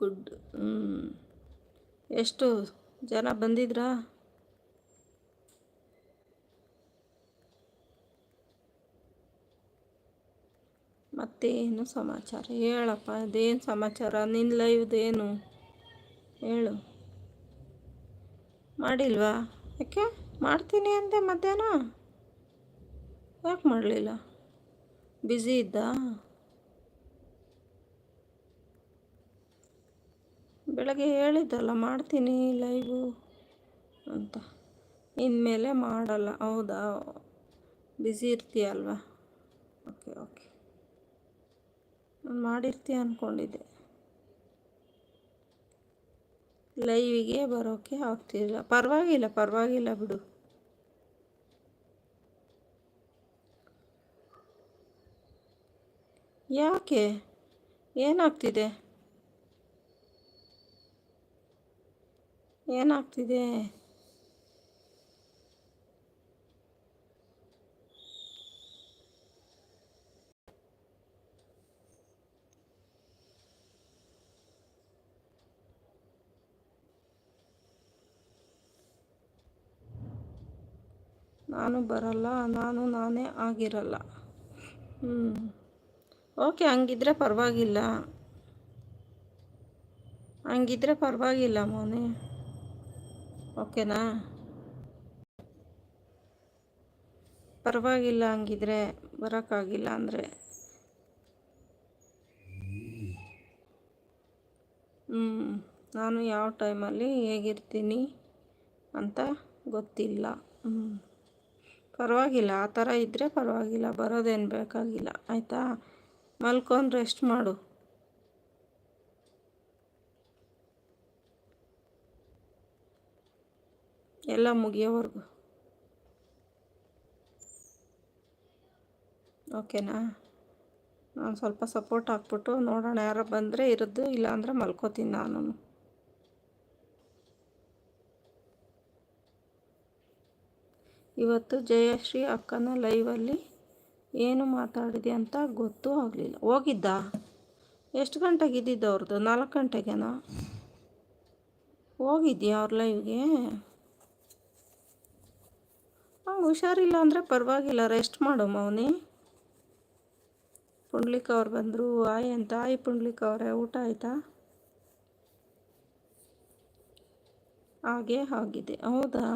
Good. ಎಷ್ಟು ಜನ ಬಂದಿದ್ರಾ? ಮತ್ತೇನು ಸಮಾಚಾರ? ಹೇಳಪ್ಪ ಅದೇನು ಸಮಾಚಾರ? ನಿನ್ನ ಲೈವ್ದೇನು ಹೇಳು. ಮಾಡಿಲ್ವಾ? ಯಾಕೆ? ಮಾಡ್ತೀನಿ ಅಂದೆ ಮಧ್ಯಾಹ್ನ? ಯಾಕೆ ಮಾಡಲಿಲ್ಲ? ಬ್ಯುಸಿ ಇದ್ದ? ಬೆಳಗ್ಗೆ ಹೇಳಿದ್ದಲ್ಲ, ಮಾಡ್ತೀನಿ ಲೈವು ಅಂತ. ಇನ್ಮೇಲೆ ಮಾಡಲ್ಲ. ಹೌದಾ? ಬ್ಯುಸಿ ಇರ್ತೀಯಲ್ವಾ ಓಕೆ ಓಕೆ ನಾನು ಮಾಡಿರ್ತೀಯ ಅಂದ್ಕೊಂಡಿದ್ದೆ ಲೈವಿಗೆ ಬರೋಕ್ಕೆ ಆಗ್ತಿಲ್ಲ. ಪರವಾಗಿಲ್ಲ ಪರವಾಗಿಲ್ಲ ಬಿಡು. ಯಾಕೆ? ಏನಾಗ್ತಿದೆ? ಏನಾಗ್ತಿದೆ? ನಾನು ಬರಲ್ಲ ನಾನು ನಾನೇ ಆಗಿರಲ್ಲ. ಹ್ಞೂ ಓಕೆ ಹಂಗಿದ್ರೆ ಪರವಾಗಿಲ್ಲ. ಹಂಗಿದ್ರೆ ಪರವಾಗಿಲ್ಲ ಮೋನೆ. ಓಕೆನಾ? ಪರವಾಗಿಲ್ಲ ಹಂಗಿದ್ರೆ ಬರೋಕ್ಕಾಗಿಲ್ಲ ಅಂದರೆ. ಹ್ಞೂ ನಾನು ಯಾವ ಟೈಮಲ್ಲಿ ಹೇಗಿರ್ತೀನಿ ಅಂತ ಗೊತ್ತಿಲ್ಲ. ಹ್ಞೂ ಪರವಾಗಿಲ್ಲ, ಆ ಥರ ಇದ್ದರೆ ಪರವಾಗಿಲ್ಲ, ಬರೋದೇನು ಬೇಕಾಗಿಲ್ಲ, ಆಯಿತಾ? ಮಲ್ಕೊಂಡು ರೆಸ್ಟ್ ಮಾಡು. ಎಲ್ಲ ಮುಗಿಯೋವರೆಗೂ. ಓಕೆನಾ? ನಾನು ಸ್ವಲ್ಪ ಸಪೋರ್ಟ್ ಹಾಕ್ಬಿಟ್ಟು ನೋಡೋಣ ಯಾರೋ ಬಂದರೆ ಇರೋದು, ಇಲ್ಲಾಂದ್ರೆ ಮಲ್ಕೋತೀನಿ ನಾನು. ಇವತ್ತು ಜಯಶ್ರೀ ಅಕ್ಕನ ಲೈವಲ್ಲಿ ಏನು ಮಾತಾಡಿದೆ ಅಂತ ಗೊತ್ತೂ ಆಗಲಿಲ್ಲ. ಹೋಗಿದ್ದ? ಎಷ್ಟು ಗಂಟೆಗೆ ಇದ್ದಿದ್ದು ಅವ್ರದ್ದು ನಾಲ್ಕು ಗಂಟೆಗೆನಾ? ಹೋಗಿದ್ಯಾ ಅವ್ರ ಲೈವ್ಗೆ? ಹುಷಾರಿಲ್ಲ ಅಂದರೆ ಪರವಾಗಿಲ್ಲ ರೆಸ್ಟ್ ಮಾಡು ಮೌನಿ ಪುಂಡ್ಲಿಕ್ ಅವ್ರು ಬಂದರು, ಆಯ್ ಅಂತ. ಆಯ್ ಪುಂಡ್ಲಿಕ್ ಅವರೇ, ಊಟ ಆಯಿತಾ? ಹಾಗೆ ಆಗಿದೆ. ಹೌದಾ?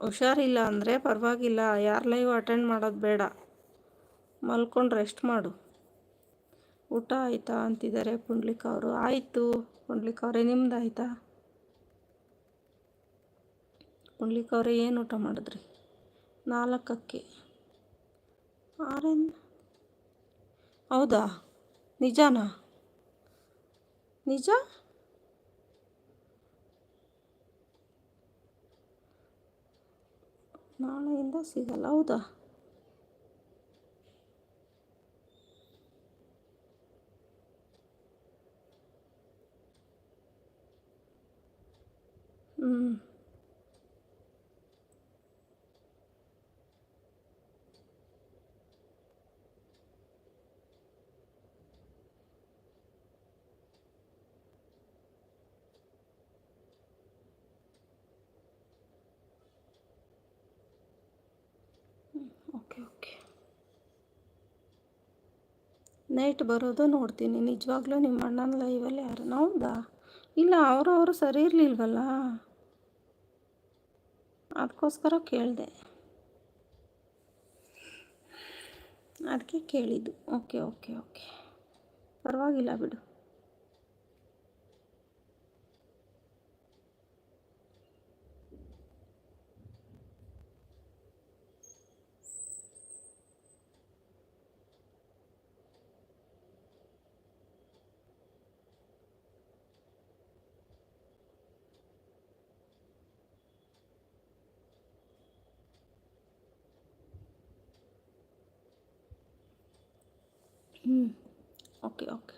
ಹುಷಾರಿಲ್ಲ ಅಂದರೆ ಪರವಾಗಿಲ್ಲ, ಯಾರ ಲೈವ್ ಅಟೆಂಡ್ ಮಾಡೋದು ಬೇಡ. ಮಲ್ಕೊಂಡು ರೆಸ್ಟ್ ಮಾಡು. ಊಟ ಆಯಿತಾ ಅಂತಿದ್ದಾರೆ ಪುಂಡ್ಲಿಕ್ ಅವರು. ಆಯಿತು ಪುಂಡ್ಲಿಕ್ ಅವರೇ, ನಿಮ್ದು ಆಯಿತಾ? ಪುಂಡ್ಲಿಕ್ ಅವರೇ ಏನು ಊಟ ಮಾಡಿದ್ರಿ? ನಾಲ್ಕಕ್ಕೆ. ಆರೇನು ಹೌದಾ? ನಿಜಾನಾ? ನಿಜ? ನಾಳೆಯಿಂದ ಸಿಗಲ್ಲ ಹೌದಾ? ಹ್ಞೂ ಓಕೆ ಓಕೆ ನೈಟ್ ಬರೋದು ನೋಡ್ತೀನಿ. ನಿಜವಾಗ್ಲೂ ನಿಮ್ಮ ಅಣ್ಣನ ಲೈವಲ್ಲಿ ಯಾರು ಹೌದಾ? ಇಲ್ಲ ಅವರವರು ಸರಿ ಇರಲಿಲ್ವಲ್ಲ? ಅದಕ್ಕೋಸ್ಕರ ಕೇಳಿದೆ. ಅದಕ್ಕೆ ಕೇಳಿದ್ದು. Okay okay okay. ಪರವಾಗಿಲ್ಲ ಬಿಡು. ಹ್ಞೂ ಓಕೆ ಓಕೆ